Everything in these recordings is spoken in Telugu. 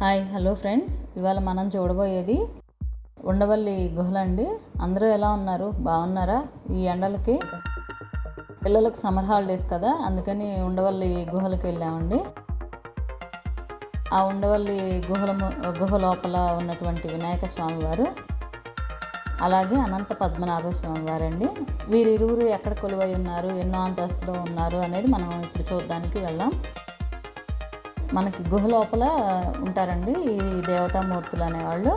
Hi hello friends. ఇవాళ మనం చూడబోయేది ఉండవల్లి గుహలండి. అందరూ ఎలా ఉన్నారు? బాగున్నారా? ఈ ఎండలకి? పిల్లలకు సమ్మర్ హాలిడేస్ కదా అందుకని ఉండవల్లి గుహలకు వెళ్ళామండి. ఆ ఉండవల్లి గుహల గుహ లోపల ఉన్నటువంటి వినాయక స్వామి వారు అలాగే అనంత పద్మనాభ స్వామి వారండి. వీరిరువురు ఎక్కడ కొలువై ఉన్నారు? ఎన్నో అంతస్తులో ఉన్నారు? అనేది మనం ఇప్పుడు చూడడానికి వెళ్దాం. మనకి గుహ లోపల ఉంటారండి ఈ దేవతామూర్తులు అనేవాళ్ళు.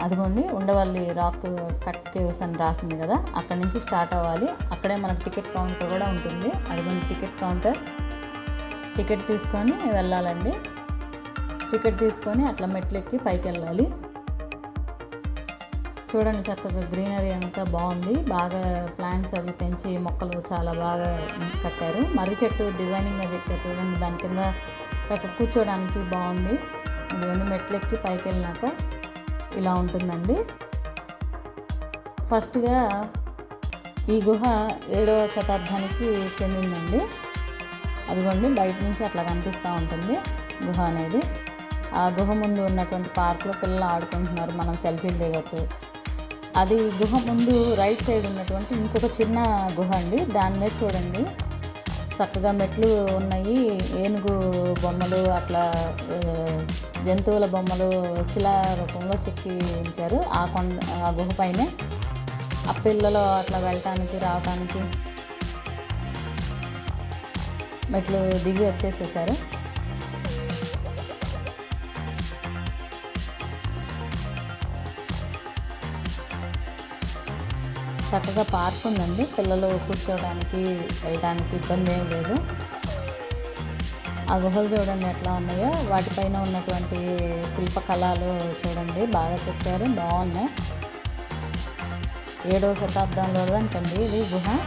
అదిగోండి ఉండవల్లి రాక్ కట్ కేవ్స్ అని రాసింది కదా అక్కడి నుంచి స్టార్ట్ అవ్వాలి. అక్కడే మనకు టికెట్ కౌంటర్ కూడా ఉంటుంది. అదిగోండి టికెట్ కౌంటర్. టికెట్ తీసుకొని వెళ్ళాలండి. టికెట్ తీసుకొని అట్లా మెట్లు ఎక్కి పైకి వెళ్ళాలి చూడండి చక్కగా గ్రీనరీ అంతా బాగుంది. బాగా ప్లాంట్స్ అవి పెంచి మొక్కలు చాలా బాగా కట్టారు. మర్రి చెట్టు డిజైనింగ్గా చెప్పారు చూడండి దాని కింద చక్కగా కూర్చోడానికి బాగుంది. ఇదిగోండి మెట్లు ఎక్కి పైకి వెళ్ళినాక ఇలా ఉంటుందండి. ఫస్ట్గా ఈ గుహ ఏడవ శతాబ్దానికి చెందిందండి. అదిగోండి బయట నుంచి అట్లా కనిపిస్తూ ఉంటుంది గుహ అనేది. ఆ గుహ ముందు ఉన్నటువంటి పార్క్లో పిల్లలు ఆడుకుంటున్నారు మనం సెల్ఫీలు దిగచ్చు. అది గుహ ముందు రైట్ సైడ్ ఉన్నటువంటి ఇంకొక చిన్న గుహ అండి. దాని మీద చూడండి. చక్కగా మెట్లు ఉన్నాయి. ఏనుగు బొమ్మలు అట్లా జంతువుల బొమ్మలు శిలా రూపంలో చెక్కి ఉంచారు. ఆ కొండ ఆ గుహ పైనే ఆ పిల్లలు అట్లా వెళ్ళటానికి రావటానికి మెట్లు దిగి వచ్చేసేసారు. చక్కగా పార్క్ ఉందండి. పిల్లలు కూర్చోవడానికి వెళ్ళడానికి ఇబ్బంది ఏం లేదు. ఆ గుహలు చూడండి ఎట్లా ఉన్నాయో. వాటిపైన ఉన్నటువంటి శిల్పకళలు చూడండి. బాగా చెప్పారు. బాగున్నాయి. ఏడవ శతాబ్దంలో అంటండి ఇది గుహ.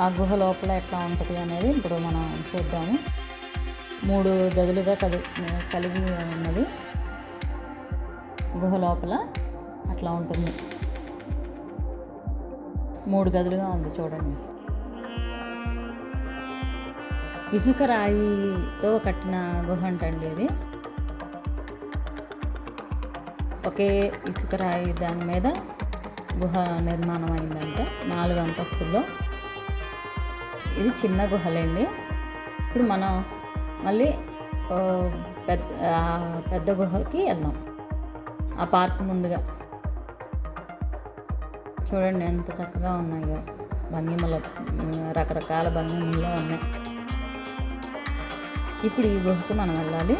ఆ గుహ లోపల ఎట్లా ఉంటుంది అనేది ఇప్పుడు మనం చూద్దాము. మూడు గదులుగా కలి కలిగి ఉన్నది. గుహ లోపల అట్లా ఉంటుంది. మూడు గదులుగా ఉంది చూడండి. ఇసుక రాయితో కట్టిన గుహ అంటండి ఇది. ఒకే ఇసుక రాయి దాని మీద గుహ నిర్మాణం అయిందంటే నాలుగు అంతస్తుల్లో. ఇది చిన్న గుహలండి. ఇప్పుడు మనం మళ్ళీ ఓ పెద్ద ఆ పెద్ద గుహకి వెళ్దాం. ఆ పార్క్ ముందుగా. చూడండి ఎంత చక్కగా ఉన్నాయో. భంగిమలు రకరకాల భంగిమలు ఉన్నాయి. ఇప్పుడు ఈ గుహకి మనం వెళ్ళాలి.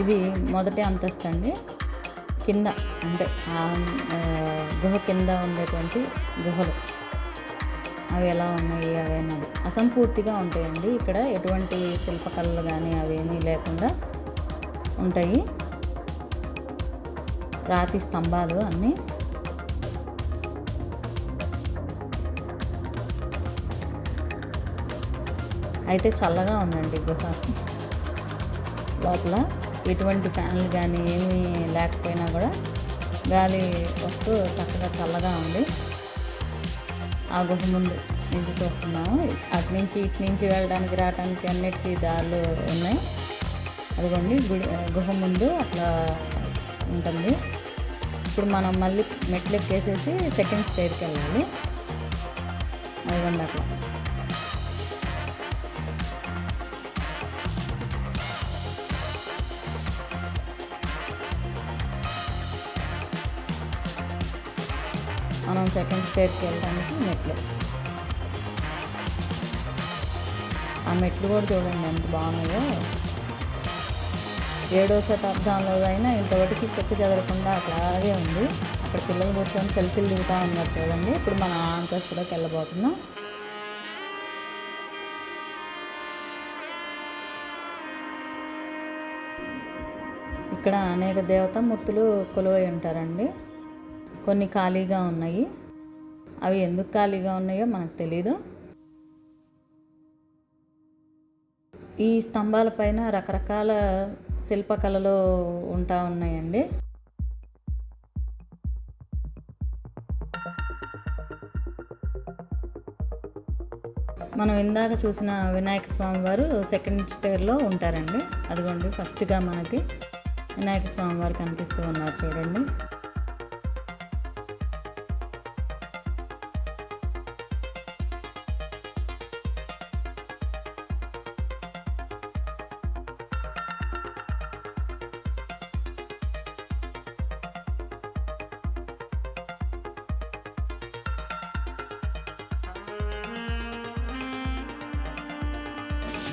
ఇది మొదటి అంతస్తు అండి. కింద అంటే ఆ, గుహ కింద ఉండేటువంటి గుహలు. అవి ఎలా ఉన్నాయి అవి అసంపూర్తిగా ఉంటాయండి. ఇక్కడ ఎటువంటి శిల్పకళలు కానీ అవేమీ లేకుండా ఉంటాయి. రాతి స్తంభాలు అన్నీ. అయితే చల్లగా ఉందండి గుహ. లోపల ఎటువంటి ఫ్యాన్లు కానీ ఏమీ లేకపోయినా కూడా గాలి వస్తూ చక్కగా చల్లగా ఉంది. ఆ గుహ ముందు నుంచి చూస్తున్నాము అటు నుంచి ఇటు నుంచి వెళ్ళడానికి రావడానికి అన్నిటికీ దారులు ఉన్నాయి. అదిగోండి గుడి గుహ ముందు అట్లా ఉంటుంది. ఇప్పుడు మనం మళ్ళీ మెట్లు ఎక్కేసేసి సెకండ్ స్టేజ్కి వెళ్ళాలి. అదిగోండి అట్లా. సెకండ్ స్టేర్కి వెళ్ళడానికి మెట్లు. ఆ మెట్లు కూడా చూడండి ఎంత బాగున్నాయో. ఏడో శతాబ్దంలో అయినా ఇంతవరకు చెక్కు చెదరకుండా అట్లాగే ఉంది. అక్కడ పిల్లలు కూర్చొని సెల్ఫీలు దిగుతూ ఉన్నారు చూడండి. ఇప్పుడు మన అంతస్తులోకి వెళ్ళబోతున్నాం. ఇక్కడ అనేక దేవతామూర్తులు కొలువై ఉంటారండి. కొన్ని ఖాళీగా ఉన్నాయి. అవి ఎందుకు ఖాళీగా ఉన్నాయో మనకు తెలీదు. ఈ స్తంభాల పైన రకరకాల శిల్పకళలు ఉంటా ఉన్నాయండి. మనం ఇందాక చూసిన వినాయక స్వామి వారు సెకండ్ స్టేర్లో ఉంటారండి. అదిగోండి ఫస్ట్గా మనకి వినాయక స్వామి వారు కనిపిస్తూ ఉన్నారు చూడండి.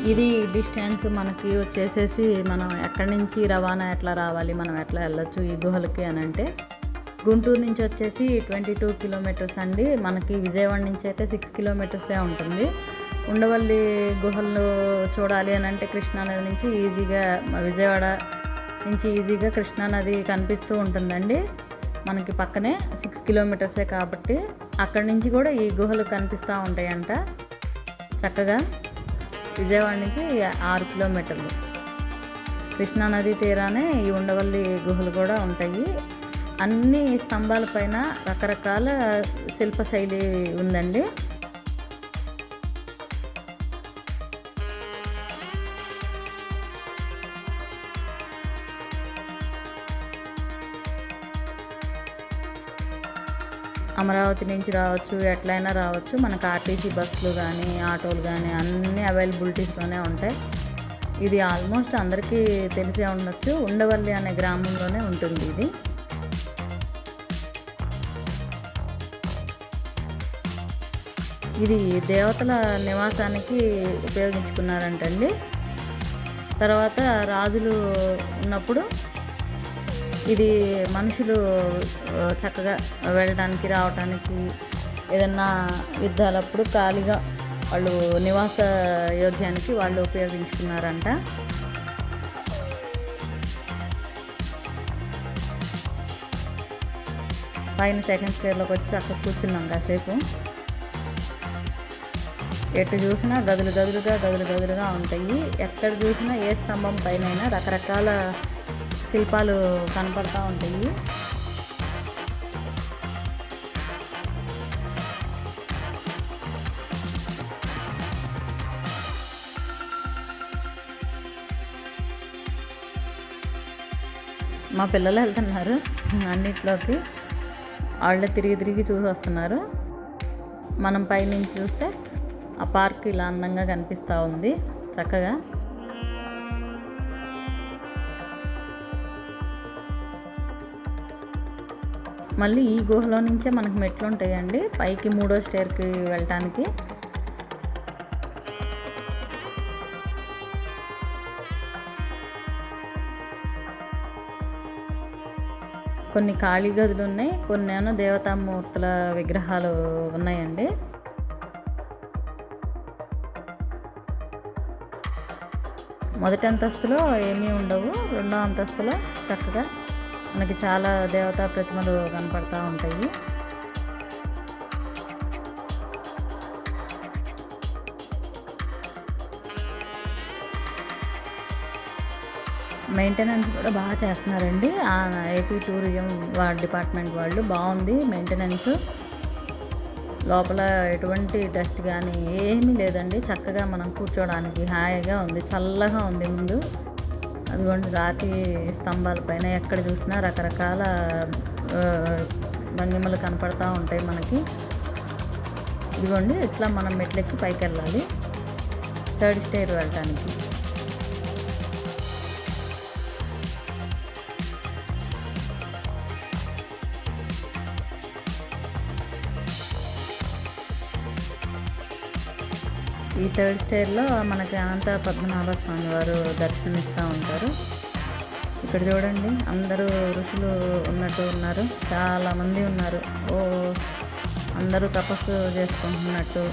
ఇది డిస్టెన్స్ మనకి వచ్చేసేసి మనం ఎక్కడి నుంచి రవాణా ఎట్లా రావాలి మనం ఎట్లా వెళ్ళొచ్చు ఈ గుహలకి అని అంటే గుంటూరు నుంచి వచ్చేసి ట్వంటీ టూ కిలోమీటర్స్ అండి. మనకి విజయవాడ నుంచి అయితే సిక్స్ కిలోమీటర్సే ఉంటుంది. ఉండవల్లి గుహలు చూడాలి అని అంటే కృష్ణానది నుంచి ఈజీగా విజయవాడ నుంచి ఈజీగా కృష్ణానది కనిపిస్తూ ఉంటుందండి. మనకి పక్కనే సిక్స్ కిలోమీటర్సే కాబట్టి అక్కడి నుంచి కూడా ఈ గుహలు కనిపిస్తూ ఉంటాయంట. చక్కగా విజయవాడ నుంచి ఆరు కిలోమీటర్లు. కృష్ణానది తీరానే ఈ ఉండవల్లి గుహలు కూడా ఉంటాయి. అన్ని స్తంభాల పైన రకరకాల శిల్పశైలి ఉందండి. అమరావతి నుంచి రావచ్చు ఎట్లయినా రావచ్చు. మనకు ఆర్టీసీ బస్సులు కానీ ఆటోలు కానీ అన్నీ అవైలబిలిటీస్లోనే ఉంటాయి. ఇది ఆల్మోస్ట్ అందరికీ తెలిసే ఉండొచ్చు. ఉండవల్లి అనే గ్రామంలోనే ఉంటుంది ఇది. ఇది దేవతల నివాసానికి ఉపయోగించుకున్నారంటండి. తర్వాత రాజులు ఉన్నప్పుడు ఇది మనుషులు చక్కగా వెళ్ళడానికి రావడానికి ఏదన్నా యుద్ధాలప్పుడు ఖాళీగా వాళ్ళు నివాస యోగ్యానికి వాళ్ళు ఉపయోగించుకున్నారంట. పైన సెకండ్ స్టేర్లోకి వచ్చి చక్కగా కూర్చున్నాం కాసేపు. ఎటు చూసినా గదులు గదులుగా గదులు గదులుగా ఉంటాయి. ఎక్కడ చూసినా ఏ స్తంభం పైన రకరకాల శిల్పాలు కనపడుతూ ఉంటాయి. మా పిల్లలు వెళ్తున్నారు అన్నిట్లోకి. వాళ్ళే తిరిగి తిరిగి చూసి వస్తున్నారు మనం పైనుంచి చూస్తే ఆ పార్క్ ఇలా అందంగా కనిపిస్తూ ఉంది. చక్కగా. మళ్ళీ ఈ గుహలో నుంచే మనకు మెట్లు ఉంటాయండి. పైకి మూడో స్టేర్కి వెళ్ళటానికి. కొన్ని ఖాళీ గదులు ఉన్నాయి. కొన్ని ఏమో దేవతామూర్తుల విగ్రహాలు ఉన్నాయండి. మొదటి అంతస్తులో ఏమీ ఉండవు. రెండో అంతస్తులో చక్కగా మనకి చాలా దేవతా ప్రతిమలు కనపడతా ఉంటాయి. మెయింటెనెన్స్ కూడా బాగా చేస్తున్నారండి. ఏపీ టూరిజం డిపార్ట్మెంట్ వాళ్ళు బాగుంది మెయింటెనెన్స్ లోపల ఎటువంటి డస్ట్ కానీ ఏమీ లేదండి. చక్కగా మనం కూర్చోడానికి హాయిగా ఉంది చల్లగా ఉంది ముందు. అదిగోండి రాతి స్తంభాల పైన ఎక్కడ చూసినా రకరకాల భంగిమలు కనపడతా ఉంటాయి మనకి. ఇదిగోండి ఇట్లా మనం మెట్లెక్కి పైకి వెళ్ళాలి థర్డ్ స్టేర్ వెళ్ళటానికి. ఈ థర్డ్ స్టేర్లో మనకి అనంత పద్మనాభ స్వామి వారు దర్శనమిస్తూ ఉంటారు. ఇక్కడ చూడండి అందరూ ఋషులు ఉన్నట్టు ఉన్నారు. చాలామంది ఉన్నారు. ఓ అందరూ తపస్సు చేసుకుంటున్నట్టు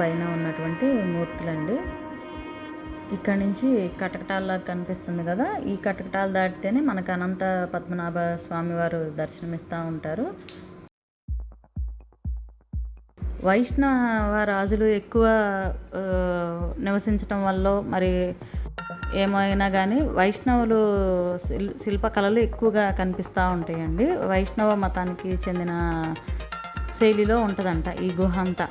పైన ఉన్నటువంటి మూర్తులండి. ఇక్కడ నుంచి కటకటాల్లా కనిపిస్తుంది కదా ఈ కటకటాలు దాటితేనే మనకు అనంత పద్మనాభ స్వామివారు దర్శనమిస్తూ ఉంటారు. వైష్ణవ రాజులు ఎక్కువ నివసించడం నివసించటం వల్ల మరి ఏమైనా కానీ వైష్ణవులు శిల్ శిల్పకళలు ఎక్కువగా కనిపిస్తూ ఉంటాయండి. వైష్ణవ మతానికి చెందిన శైలిలో ఉంటుందంట ఈ గుహ అంతా.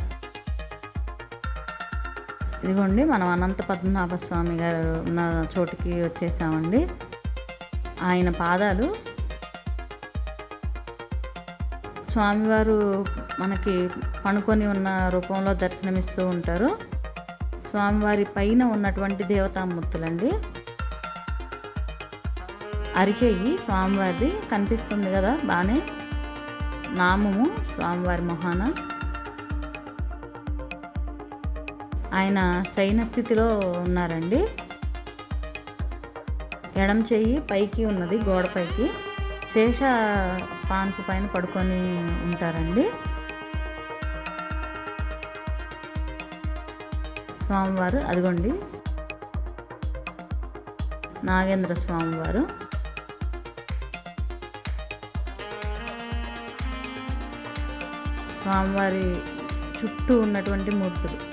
ఇదిగోండి మనం అనంత పద్మనాభ స్వామి గారు ఉన్న చోటుకి వచ్చేసామండి. ఆయన పాదాలు స్వామివారు మనకి పనుకొని ఉన్న రూపంలో దర్శనమిస్తూ ఉంటారు. స్వామివారి పైన ఉన్నటువంటి దేవతామూర్తులండి. అరిచేయి స్వామివారిది కనిపిస్తుంది కదా బాగానే నామము స్వామివారి మొహాన. ఆయన శయన స్థితిలో ఉన్నారండి. ఎడం చెయ్యి పైకి ఉన్నది గోడ పైకి. శేష పాన్పు పైన పడుకొని ఉంటారండి. స్వామివారు అదిగోండి. నాగేంద్ర స్వామివారు. స్వామివారి చుట్టూ ఉన్నటువంటి మూర్తులు.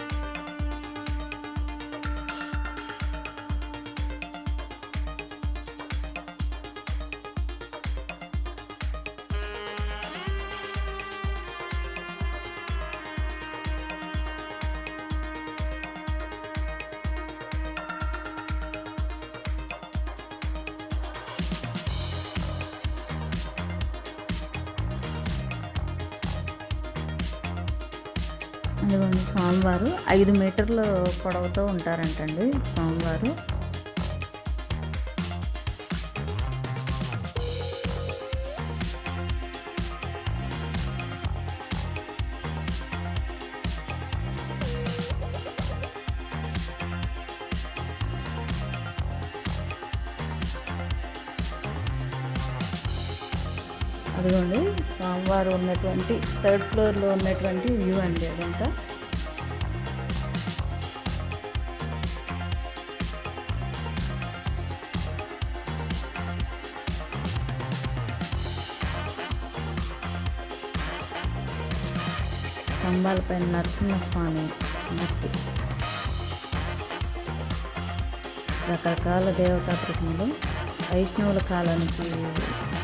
అదిగోండి స్వామివారు. ఐదు మీటర్ల పొడవుతో ఉంటారంటండి స్వామివారు. అదిగోండి స్వామివారు ఉన్నటువంటి థర్డ్ ఫ్లోర్లో ఉన్నటువంటి వ్యూ అండి అదంతా. స్తంభాలపైన నరసింహస్వామి మూర్తి. రకరకాల దేవతా ప్రతిమలు వైష్ణవుల కాలానికి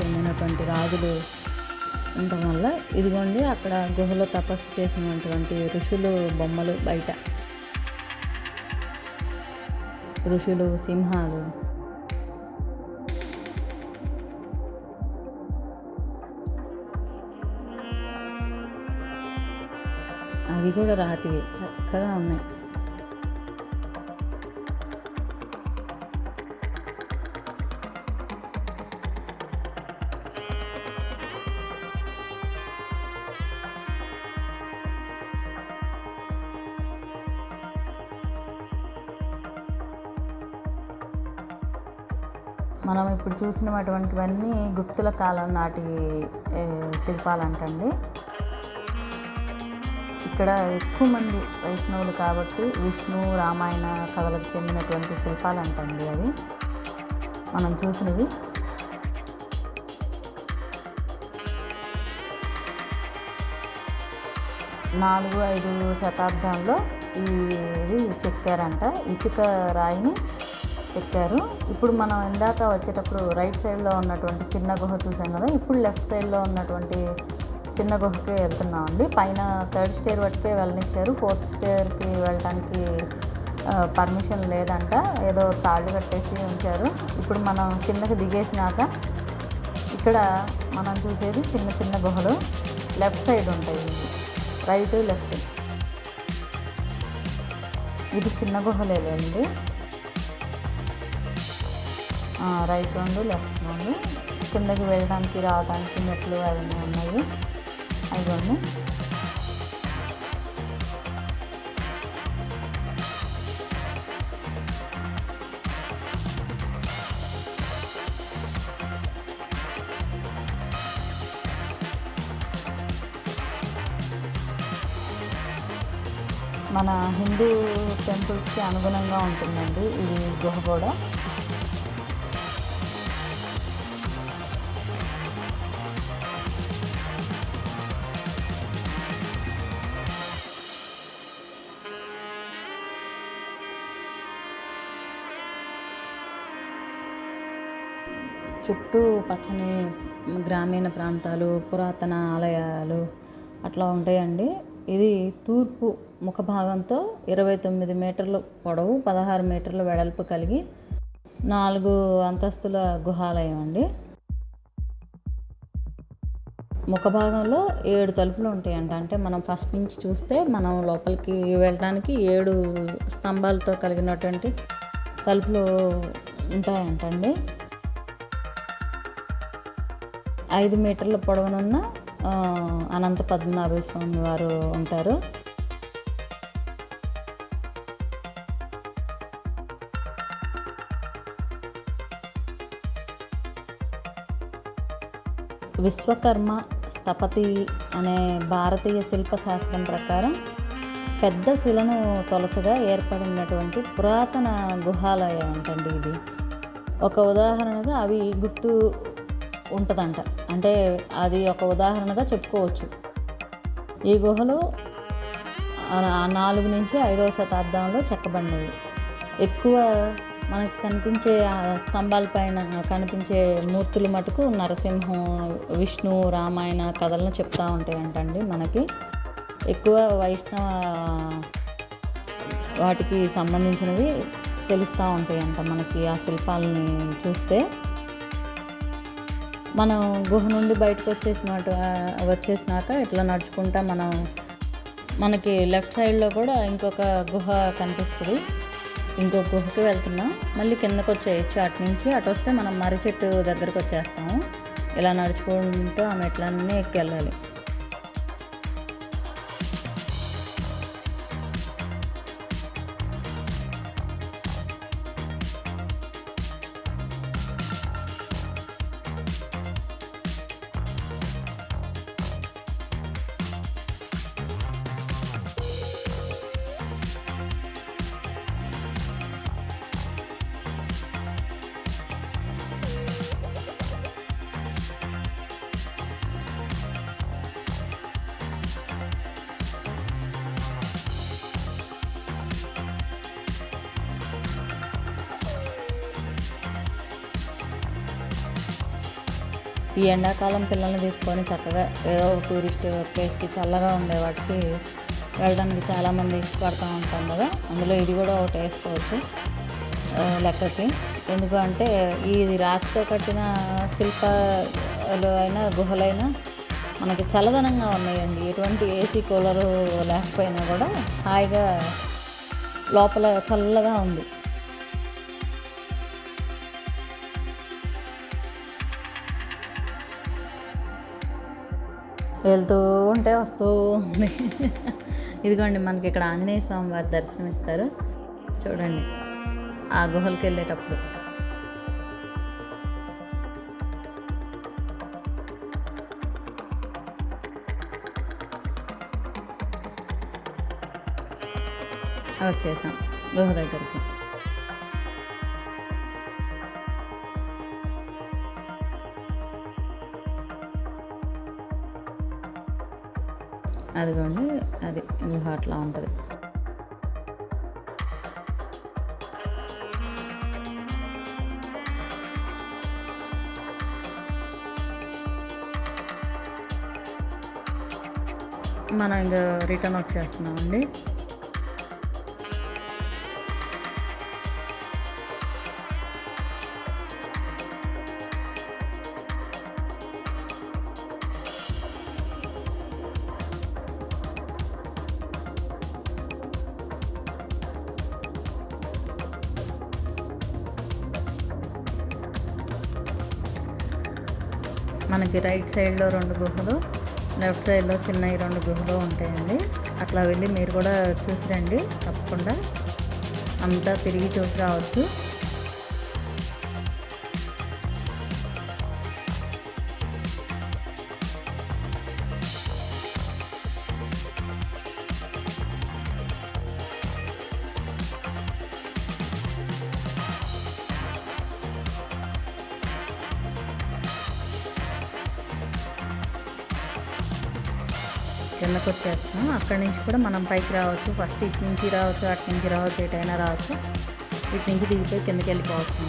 చెందినటువంటి రాజులు ఉండటం వల్ల ఇదిగోండి అక్కడ గుహలో తపస్సు చేసినటువంటి ఋషులు బొమ్మలు బయట. ఋషులు సింహాలు. అవి కూడా రాతివి చక్కగా ఉన్నాయి. ఇప్పుడు చూసినటువంటివన్నీ గుప్తుల కాలం నాటి శిల్పాలు అంటండి ఇక్కడ ఎక్కువ మంది వైష్ణవులు కాబట్టి విష్ణు రామాయణ కథలకు చెందినటువంటి శిల్పాలు అంటండి అవి. మనం చూసినవి. నాలుగు ఐదు శతాబ్దంలో ఈ ఇది చెక్కారంట. ఇసుక రాయిని పెట్టారు. ఇప్పుడు మనం ఇందాక వచ్చేటప్పుడు రైట్ సైడ్లో ఉన్నటువంటి చిన్న గుహ చూసాం కదా ఇప్పుడు లెఫ్ట్ సైడ్లో ఉన్నటువంటి చిన్న గుహకి వెళ్తున్నాం అండి. పైన థర్డ్ స్టేర్ వరకే వెళ్ళనిచ్చారు. ఫోర్త్ స్టేర్కి వెళ్ళడానికి పర్మిషన్ లేదంట. ఏదో తాళ్ళు కట్టేసి ఉంచారు. ఇప్పుడు మనం కిందకి దిగేసినాక ఇక్కడ మనం చూసేది చిన్న చిన్న గుహలు. లెఫ్ట్ సైడ్ ఉంటాయి. Right left. ఇది చిన్న గుహలేదండి రైట్ రెండు లెఫ్ట్ రెండు కిందకి వెళ్ళడానికి రావడానికి మెట్లు అవన్నీ ఉన్నాయి. అవన్నీ మన హిందూ టెంపుల్స్కి అనుగుణంగా ఉంటుందండి. ఇది గుహ కూడా. చుట్టూ పచ్చని గ్రామీణ ప్రాంతాలు పురాతన ఆలయాలు అట్లా ఉంటాయండి. ఇది తూర్పు ముఖభాగంతో ఇరవై తొమ్మిది మీటర్లు పొడవు పదహారు మీటర్ల వెడల్పు కలిగి నాలుగు అంతస్తుల గుహాలయం అండి. ముఖభాగంలో ఏడు తలుపులు ఉంటాయంట. అంటే మనం ఫస్ట్ నుంచి చూస్తే మనం లోపలికి వెళ్ళడానికి ఏడు స్తంభాలతో కలిగినటువంటి తలుపులు ఉంటాయంటండి. ఐదు మీటర్ల పొడవునున్న అనంత పద్మనాభ స్వామి వారు ఉంటారు. విశ్వకర్మ స్థపతి అనే భారతీయ శిల్పశాస్త్రం ప్రకారం పెద్ద శిలను తొలచగా ఏర్పడినటువంటి పురాతన గుహాలయం అంటండి ఇది. ఒక ఉదాహరణగా అవి గుర్తు ఉంటుందంట. అంటే అది ఒక ఉదాహరణగా చెప్పుకోవచ్చు. ఈ గుహలు నాలుగు నుంచి ఐదవ శతాబ్దంలో చెక్కబడినవి. ఎక్కువ మనకి కనిపించే స్తంభాలపైన స్తంభాల పైన కనిపించే మూర్తులు మటుకు నరసింహం విష్ణు రామాయణ కథలను చెప్తూ ఉంటాయంటండి మనకి. ఎక్కువ వైష్ణవ వాటికి సంబంధించినవి తెలుస్తూ ఉంటాయంట మనకి ఆ శిల్పాలని చూస్తే. మనం గుహ నుండి బయటకు వచ్చేసినట్టు వచ్చేసినాక ఇట్లా నడుచుకుంటా మనం మనకి లెఫ్ట్ సైడ్లో కూడా ఇంకొక గుహ కనిపిస్తుంది. ఇంకో గుహకి వెళ్తున్నాం. మళ్ళీ కిందకు వచ్చేయచ్చు. అటు నుంచి అటు వస్తే మనం మర్రి చెట్టు దగ్గరకు వచ్చేస్తాము. ఇలా నడుచుకుంటూ ఆ మెట్లన్నీ ఎక్కి వెళ్ళాలి ఈ ఎండాకాలం పిల్లల్ని తీసుకొని చక్కగా ఏదో ఒక టూరిస్ట్ ప్లేస్కి చల్లగా ఉండే వాటికి వెళ్ళడానికి చాలామంది ఇష్టపడుతూ ఉంటాం కదా. అందులో ఇది కూడా ఒకటి వేసుకోవచ్చు లెక్కకి. ఎందుకంటే ఇది రాతితో కట్టిన శిల్పాలు అయినా గుహలైనా మనకి చల్లదనంగా ఉన్నాయండి. ఎటువంటి ఏసీ కూలరు లేకపోయినా కూడా హాయిగా లోపల చల్లగా ఉంది. వెళ్తూ ఉంటే వస్తూ ఉంది. ఇదిగోండి మనకి ఇక్కడ ఆంజనేయ స్వామి వారి దర్శనం ఇస్తారు చూడండి ఆ గుహలకు వెళ్ళేటప్పుడు. వచ్చేసాం గుహ దగ్గరికి. అది అట్లా ఉంటుంది. మనం ఇంకా రిటర్న్ వచ్చేస్తున్నామండి. మనకి రైట్ సైడ్లో రెండు గుహలు లెఫ్ట్ సైడ్లో చిన్నవి రెండు గుహలు ఉంటాయండి. అట్లా వెళ్ళి మీరు కూడా చూసి రండి తప్పకుండా. అంతా తిరిగి చూసి రావచ్చు. కిందకు వచ్చేస్తాం అక్కడి నుంచి కూడా మనం పైకి రావచ్చు. ఫస్ట్ ఇటు నుంచి రావచ్చు అటు నుంచి రావచ్చు ఎటైనా రావచ్చు. ఇటు నుంచి దిగిపోయి కిందకి వెళ్ళిపోవచ్చు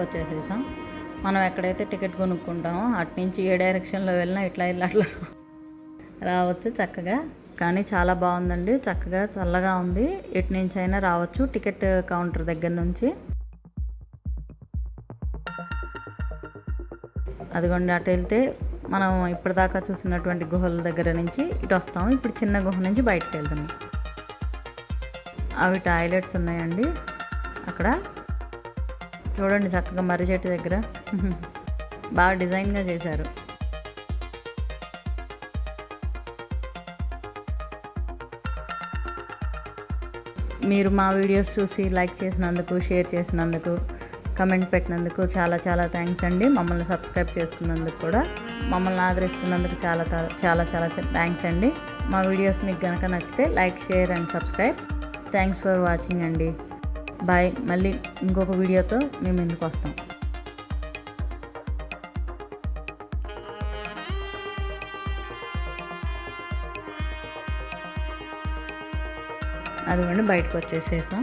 అదిగోండి వచ్చేసేసాం మనం ఎక్కడైతే టికెట్ కొనుక్కుంటామో అటు నుంచి ఏ డైరెక్షన్లో వెళ్ళినా ఇట్లా ఇట్లా అట్లా రావచ్చు చక్కగా. కానీ చాలా బాగుందండి. చక్కగా చల్లగా ఉంది. ఇటు నుంచి అయినా రావచ్చు. టికెట్ కౌంటర్ దగ్గర నుంచి. అదిగోండి అటు వెళ్తే మనం ఇప్పటిదాకా చూసినటువంటి గుహల దగ్గర నుంచి ఇటు వస్తాము. ఇప్పుడు చిన్న గుహ నుంచి బయటకు వెళ్తాము అవి టాయిలెట్స్ ఉన్నాయండి. అక్కడ చూడండి చక్కగా మర్రి చెట్టు దగ్గర. బాగా డిజైన్గా చేశారు. మీరు మా వీడియోస్ చూసి లైక్ చేసినందుకు షేర్ చేసినందుకు కమెంట్ పెట్టినందుకు చాలా చాలా థ్యాంక్స్ అండి. మమ్మల్ని సబ్స్క్రైబ్ చేసుకున్నందుకు కూడా. మమ్మల్ని ఆదరిస్తున్నందుకు చాలా చాలా చాలా థ్యాంక్స్ అండి. మా వీడియోస్ మీకు కనుక నచ్చితే like share and subscribe. Thanks for watching అండి. బాయ్. మళ్ళీ ఇంకొక వీడియోతో మేము ఎందుకు వస్తాం? అదిగోండి బయటకు వచ్చేసేసాం.